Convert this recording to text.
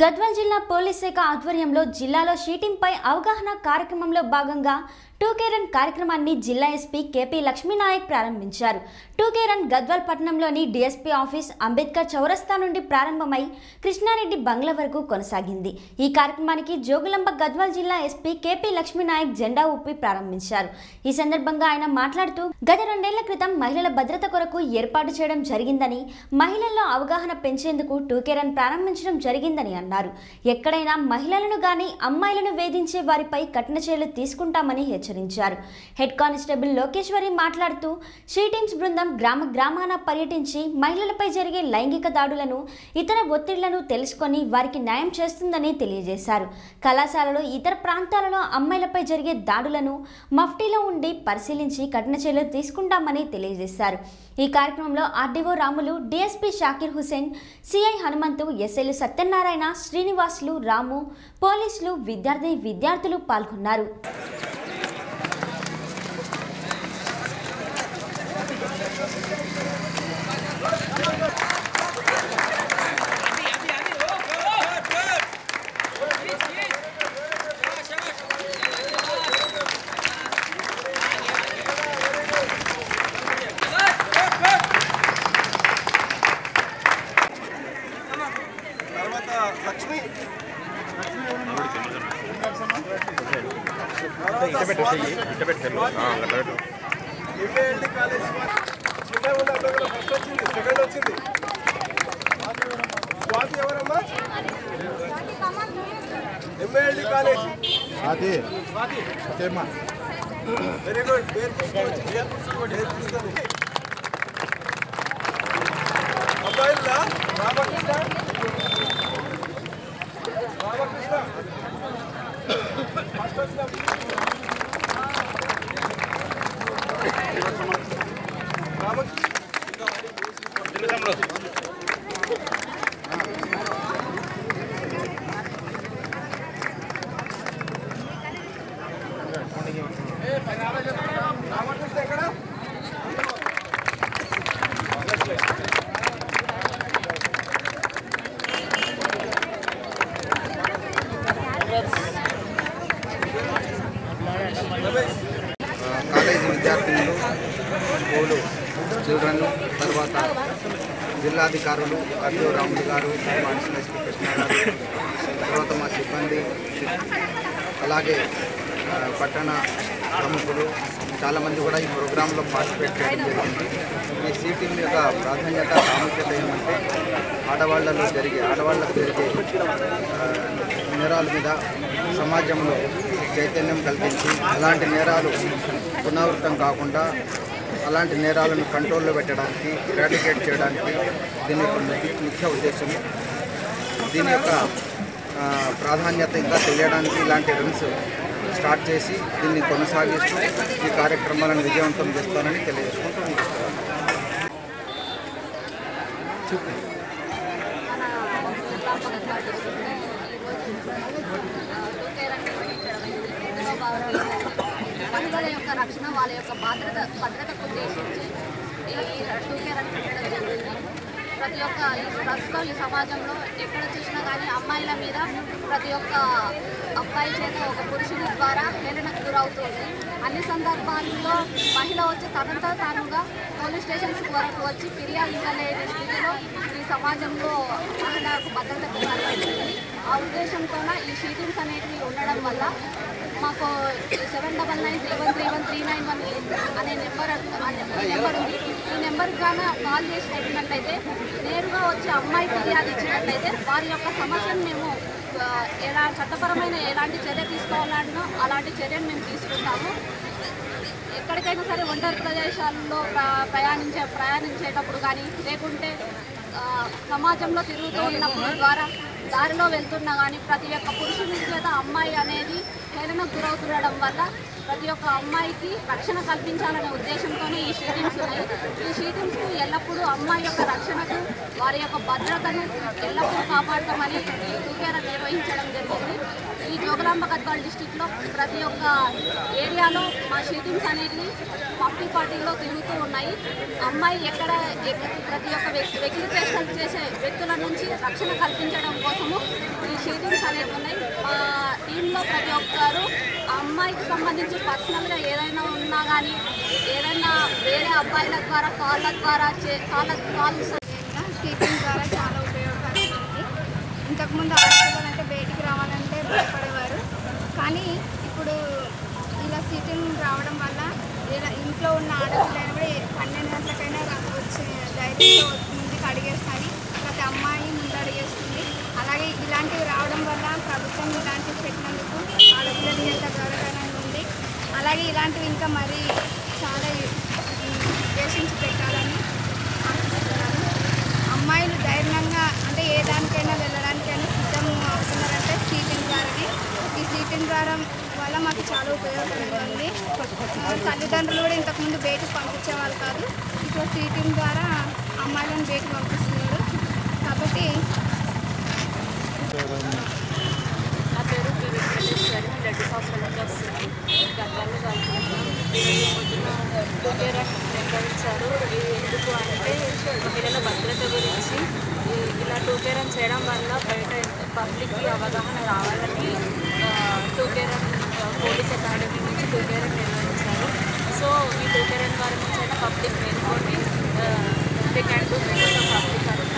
గద్వాల్ జిల్లా పోలీస్ శాఖ ఆధ్వర్యంలో జిల్లాలో షీటింగ్పై అవగాహన కార్యక్రమంలో భాగంగా టూకే రన్ కార్యక్రమాన్ని జిల్లా ఎస్పీ కేపీ లక్ష్మీనాయక్ ప్రారంభించారు. టూకే రన్ గద్వాల్ పట్టణంలోని డిఎస్పీ ఆఫీస్ అంబేద్కర్ చౌరస్తా నుండి ప్రారంభమై కృష్ణారెడ్డి బంగ్లా వరకు కొనసాగింది. ఈ కార్యక్రమానికి జోగులంబ గద్వాల్ జిల్లా ఎస్పీ కేపీ లక్ష్మీనాయక్ జెండా ఊపి ప్రారంభించారు. ఈ సందర్భంగా ఆయన మాట్లాడుతూ గత రెండేళ్ళ క్రితం మహిళల భద్రత కొరకు ఏర్పాటు చేయడం జరిగిందని మహిళల్లో అవగాహన పెంచేందుకు టూకే రన్ ప్రారంభించడం జరిగిందని అన్నారు. ఎక్కడైనా మహిళలను గాని అమ్మాయిలను వేధించే వారిపై కఠిన చర్యలు తీసుకుంటామని హెచ్చరించారు. హెడ్ కానిస్టేబుల్ లోకేశ్వరి మాట్లాడుతూ షీ టీమ్స్ బృందం గ్రామ గ్రామాన పర్యటించి మహిళలపై జరిగే లైంగిక దాడులను ఇతర ఒత్తిళ్ళను తెలుసుకొని వారికి న్యాయం చేస్తుందని తెలియజేశారు. కళాశాలలో ఇతర ప్రాంతాలలో అమ్మాయిలపై జరిగే దాడులను మఫ్టీలో ఉండి పరిశీలించి కఠిన చర్యలు తీసుకుంటామని తెలియజేశారు. ఈ కార్యక్రమంలో RDO Ramulu DSP Shakir Hussain CI Hanumanthu ఎస్ఐలు సత్యనారాయణ శ్రీనివాసులు రాము పోలీసులు విద్యార్థి విద్యార్థులు పాల్గొన్నారు తర్వాత లక్ష్మి ఎంఏఎల్డి కాలేజ్ చిన్న ఉన్న అబ్బాయి ఫస్ట్ వచ్చింది సెకండ్ వచ్చింది. స్వాతి ఎవరమ్మా? ఎంఏఎల్డి కాలేజ్ అది ఓకేమ్మా వెరీ గుడ్ పేరు తీసుకోవచ్చు పేరు తీసుకోండి. పేరు తీసుకోండి. అబ్బాయిలా రామకృష్ణ? రామకృష్ణ. ఫస్ట్ వచ్చిన రామకృష్ణ రామకృష్ణ ఎక్కడ కాలేజీ విద్యార్థినులు స్కూలు చిల్డ్రన్ తర్వాత జిల్లాధికారులు ఆర్టీఓ రాములు గారు ఎస్పీ కృష్ణ గారు తర్వాత మా సిబ్బంది అలాగే పట్టణ ప్రముఖులు చాలామంది కూడా ఈ ప్రోగ్రాంలో పార్టిసిపేట్ చేయడం జరిగింది. ఈ సీటింగ్ యొక్క ప్రాధాన్యత ప్రాముఖ్యత ఏమంటే ఆడవాళ్ళలో జరిగే ఆడవాళ్ళకు జరిగే నేరాల మీద సమాజంలో చైతన్యం కల్పించి అలాంటి నేరాలు పునరావృతం కాకుండా అలాంటి నేరాలను కంట్రోల్లో పెట్టడానికి ఎరాడికేట్ చేయడానికి దీని యొక్క ముఖ్య- ఉద్దేశం దీని యొక్క ప్రాధాన్యత ఇంకా తెలియడానికి ఇలాంటి రన్స్ స్టార్ట్ చేసి దీన్ని కొనసాగిస్తూ ఈ కార్యక్రమాలను విజయవంతం చేస్తానని తెలియజేసుకుంటూ ముగిస్తున్నాను. యొక్క రక్షణ వాళ్ళ యొక్క భద్రత భద్రతకు ఉద్దేశించి ఈ టూ కేర్ అని జరిగింది ప్రతి ఒక్క ఈ ప్రస్తుతం ఈ సమాజంలో ఎక్కడ చూసినా కానీ అమ్మాయిల మీద ప్రతి ఒక్క అబ్బాయి చేత ఒక పురుషుని ద్వారా హేళనకు గురవుతుంది. అన్ని సందర్భాల్లో మహిళ వచ్చి తనంతా తానుగా పోలీస్ స్టేషన్స్ వరకు వచ్చి ఫిర్యాదు ఇవ్వలేని స్థితిలో ఈ సమాజంలో మహిళకు భద్రత కల్పించింది ఉద్దేశంతోన ఈ షీటింగ్స్ అనేటివి ఉండడం వల్ల మాకు seven double nine three one three one three nine one అనే నెంబర్ నెంబర్ ఉంది. ఈ నెంబర్కి కానీ కాల్ చేసి పెట్టినట్లయితే నేరుగా వచ్చి అమ్మాయి ఫిర్యాదు ఇచ్చినట్లయితే వారి యొక్క సమస్యను మేము ఎలా చట్టపరమైన ఎలాంటి చర్య తీసుకోవాలన్నో అలాంటి చర్యను మేము తీసుకుంటాము. ఎక్కడికైనా సరే ఒంటరి ప్రదేశాల్లో ప్ర- ప్రయాణించే ప్రయాణించేటప్పుడు కానీ లేకుంటే సమాజంలో తిరుగుతూ ఉన్నప్పుడు ద్వారా దారిలో వెళ్తున్నా కానీ ప్రతి ఒక్క పురుషుని చేత అమ్మాయి అనేది హేళనకు గురవుతుండడం వల్ల ప్రతి ఒక్క అమ్మాయికి రక్షణ కల్పించాలనే ఉద్దేశంతోనే ఈ షీటింగ్స్ ఉన్నాయి. ఈ షీటింగ్స్ ఎల్లప్పుడూ అమ్మాయి యొక్క రక్షణకు వారి యొక్క భద్రతను ఎల్లప్పుడూ కాపాడటమని ఈ టూకేర నిర్వహించడం జరిగింది. ఈ జోగులాంబ గద్వాల్ డిస్టిక్లో ప్రతి ఒక్క ఏరియాలో మా షీటింగ్స్ అనేటివి పబ్లిక్ పార్టీలో తిరుగుతూ ఉన్నాయి. అమ్మాయి ఎక్కడ ప్రతి ఒక్క వ్యక్తి వ్యక్తి చేసే వ్యక్తుల నుంచి రక్షణ కల్పించడం కోసము ఈ షీటింగ్స్ అనేవి ఉన్నాయి. మా ఇంట్లో ప్రతి ఒక్కరు. అమ్మాయికి సంబంధించి పర్సనల్గా ఏదైనా ఉన్నా కానీ ఏదైనా వేరే అబ్బాయిల ద్వారా కాళ్ళ ద్వారా చే కాళ్ళ కాల్స్ సీటింగ్ ద్వారా చాలా ఉపయోగపడుతుంది. ఇంతకుముందు ఆడపిల్లలు అంటే బయటికి రావాలంటే భయపడేవారు. కానీ ఇప్పుడు ఇలా సీటింగ్ రావడం వల్ల ఇలా ఇంట్లో ఉన్న ఆడపిల్లైనా కూడా పన్నెండు గంటలకైనా రా- వచ్చి ధైర్యంతో ముందుకు అడిగేస్తాం ప్రతి అమ్మాయి ముందు అడిగేస్తుంది అలాగే ఇలాంటివి రావడం వల్ల ప్రభుత్వం ఇలాంటివి పెట్టినందుకు ఆడపిల్లలకి ఎంత గౌరవకరంగా ఉంది. అలాగే ఇలాంటివి ఇంకా మరి చాలా ఉద్దేశించి పెట్టాలని ఆశిస్తున్నాను. అమ్మాయిలు ధైర్యంగా అంటే ఏ దానికైనా వెళ్ళడానికైనా సిద్ధం అవుతున్నారంటే సీటింగ్ ద్వారానే. ఈ సీటింగ్ ద్వారా వల్ల మాకు చాలా ఉపయోగపడుతుంది ఆ, తల్లిదండ్రులు కూడా ఇంతకుముందు బయటకు పంపించేవాళ్ళు కాదు. ఇప్పుడు సీటింగ్ ద్వారా అమ్మాయిలను బయటకు పంపిస్తున్నారు. కాబట్టి నా పేరు పి వెంకటేశ్వరి నేను రెడ్డి హాస్పిటల్ నుంచి వస్తుంది గద్వాల్లో కలుపుతున్నాం పొద్దున టూకేరన్ నిర్వహించారు ఎందుకు అంటే మహిళల భద్రత గురించి ఈ- ఇలా టూకేరన్ చేయడం వల్ల బయట పబ్లిక్కి అవగాహన రావాలని టూకేరం పోలీస్ అకాడమీ నుంచి టూకేరన్ నిర్వహించారు సో ఈ టూకేరన్ ద్వారా నుంచి అయినా పబ్లిక్ మేల్కొని దే క్యాన్ డూ బెటర్